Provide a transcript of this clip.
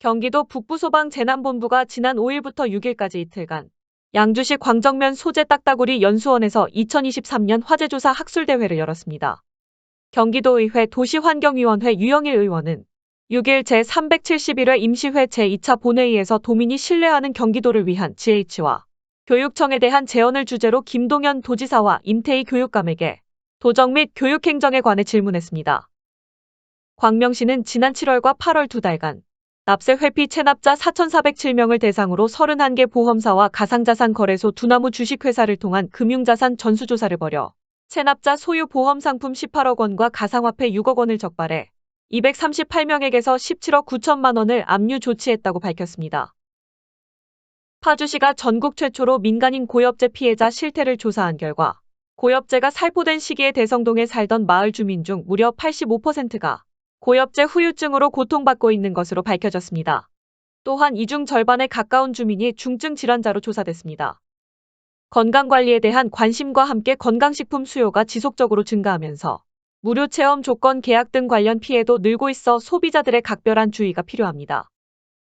경기도 북부소방재난본부가 지난 5일부터 6일까지 이틀간 양주시 광정면 소재 딱따구리 연수원에서 2023년 화재조사 학술대회를 열었습니다. 경기도의회 도시환경위원회 유영일 의원은 6일 제371회 임시회 제2차 본회의에서 도민이 신뢰하는 경기도를 위한 GH와 교육청에 대한 제언을 주제로 김동연 도지사와 임태희 교육감에게 도정 및 교육행정에 관해 질문했습니다. 광명시는 지난 7월과 8월 두 달간 납세 회피 체납자 4,407명을 대상으로 31개 보험사와 가상자산 거래소 두나무 주식회사를 통한 금융자산 전수조사를 벌여 체납자 소유 보험 상품 18억 원과 가상화폐 6억 원을 적발해 238명에게서 17억 9천만 원을 압류 조치했다고 밝혔습니다. 파주시가 전국 최초로 민간인 고엽제 피해자 실태를 조사한 결과 고엽제가 살포된 시기에 대성동에 살던 마을 주민 중 무려 85%가 고엽제 후유증으로 고통받고 있는 것으로 밝혀졌습니다. 또한 이중 절반에 가까운 주민이 중증 질환자로 조사됐습니다. 건강관리에 대한 관심과 함께 건강식품 수요가 지속적으로 증가하면서 무료 체험 조건 계약 등 관련 피해도 늘고 있어 소비자들의 각별한 주의가 필요합니다.